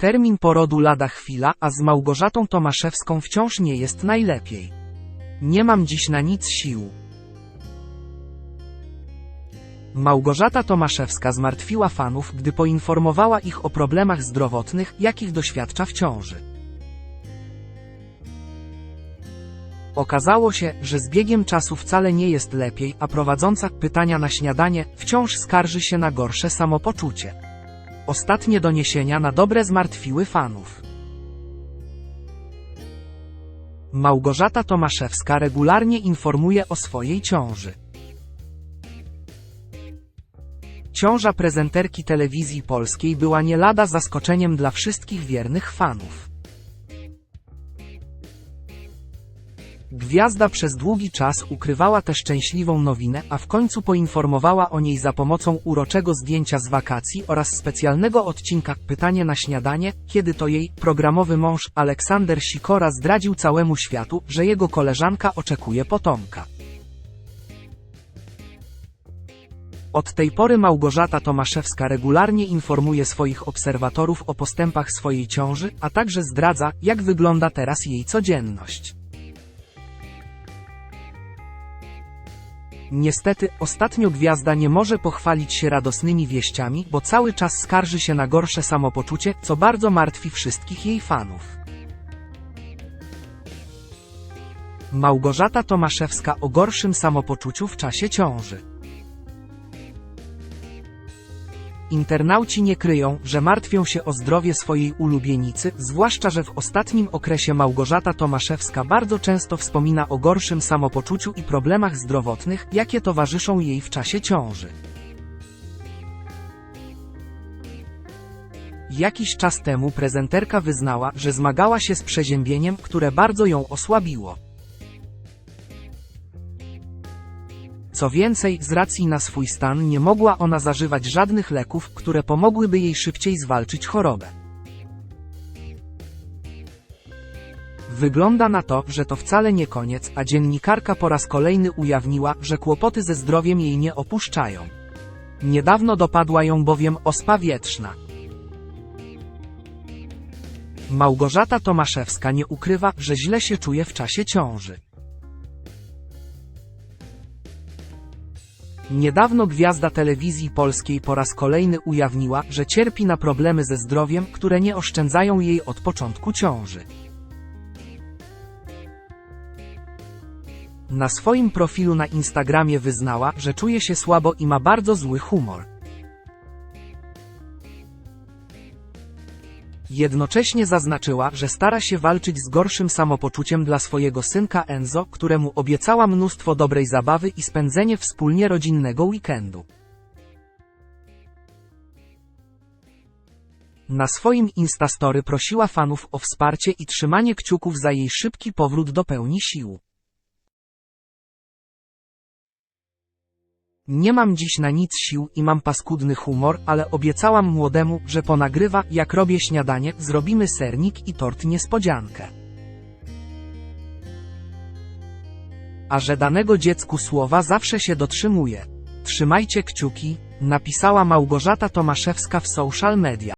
Termin porodu lada chwila, a z Małgorzatą Tomaszewską wciąż nie jest najlepiej. Nie mam dziś na nic sił. Małgorzata Tomaszewska zmartwiła fanów, gdy poinformowała ich o problemach zdrowotnych, jakich doświadcza w ciąży. Okazało się, że z biegiem czasu wcale nie jest lepiej, a prowadząca pytania na śniadanie wciąż skarży się na gorsze samopoczucie. Ostatnie doniesienia na dobre zmartwiły fanów. Małgorzata Tomaszewska regularnie informuje o swojej ciąży. Ciąża prezenterki telewizji polskiej była nie lada zaskoczeniem dla wszystkich wiernych fanów. Gwiazda przez długi czas ukrywała tę szczęśliwą nowinę, a w końcu poinformowała o niej za pomocą uroczego zdjęcia z wakacji oraz specjalnego odcinka Pytanie na śniadanie, kiedy to jej programowy mąż Aleksander Sikora zdradził całemu światu, że jego koleżanka oczekuje potomka. Od tej pory Małgorzata Tomaszewska regularnie informuje swoich obserwatorów o postępach swojej ciąży, a także zdradza, jak wygląda teraz jej codzienność. Niestety, ostatnio gwiazda nie może pochwalić się radosnymi wieściami, bo cały czas skarży się na gorsze samopoczucie, co bardzo martwi wszystkich jej fanów. Małgorzata Tomaszewska o gorszym samopoczuciu w czasie ciąży. Internauci nie kryją, że martwią się o zdrowie swojej ulubienicy, zwłaszcza że w ostatnim okresie Małgorzata Tomaszewska bardzo często wspomina o gorszym samopoczuciu i problemach zdrowotnych, jakie towarzyszą jej w czasie ciąży. Jakiś czas temu prezenterka wyznała, że zmagała się z przeziębieniem, które bardzo ją osłabiło. Co więcej, z racji na swój stan nie mogła ona zażywać żadnych leków, które pomogłyby jej szybciej zwalczyć chorobę. Wygląda na to, że to wcale nie koniec, a dziennikarka po raz kolejny ujawniła, że kłopoty ze zdrowiem jej nie opuszczają. Niedawno dopadła ją bowiem ospa wietrzna. Małgorzata Tomaszewska nie ukrywa, że źle się czuje w czasie ciąży. Niedawno gwiazda telewizji polskiej po raz kolejny ujawniła, że cierpi na problemy ze zdrowiem, które nie oszczędzają jej od początku ciąży. Na swoim profilu na Instagramie wyznała, że czuje się słabo i ma bardzo zły humor. Jednocześnie zaznaczyła, że stara się walczyć z gorszym samopoczuciem dla swojego synka Enzo, któremu obiecała mnóstwo dobrej zabawy i spędzenie wspólnie rodzinnego weekendu. Na swoim Instastory prosiła fanów o wsparcie i trzymanie kciuków za jej szybki powrót do pełni sił. Nie mam dziś na nic sił i mam paskudny humor, ale obiecałam młodemu, że ponagrywa, jak robię śniadanie, zrobimy sernik i tort niespodziankę. A że danego dziecku słowa zawsze się dotrzymuje. Trzymajcie kciuki, napisała Małgorzata Tomaszewska w social media.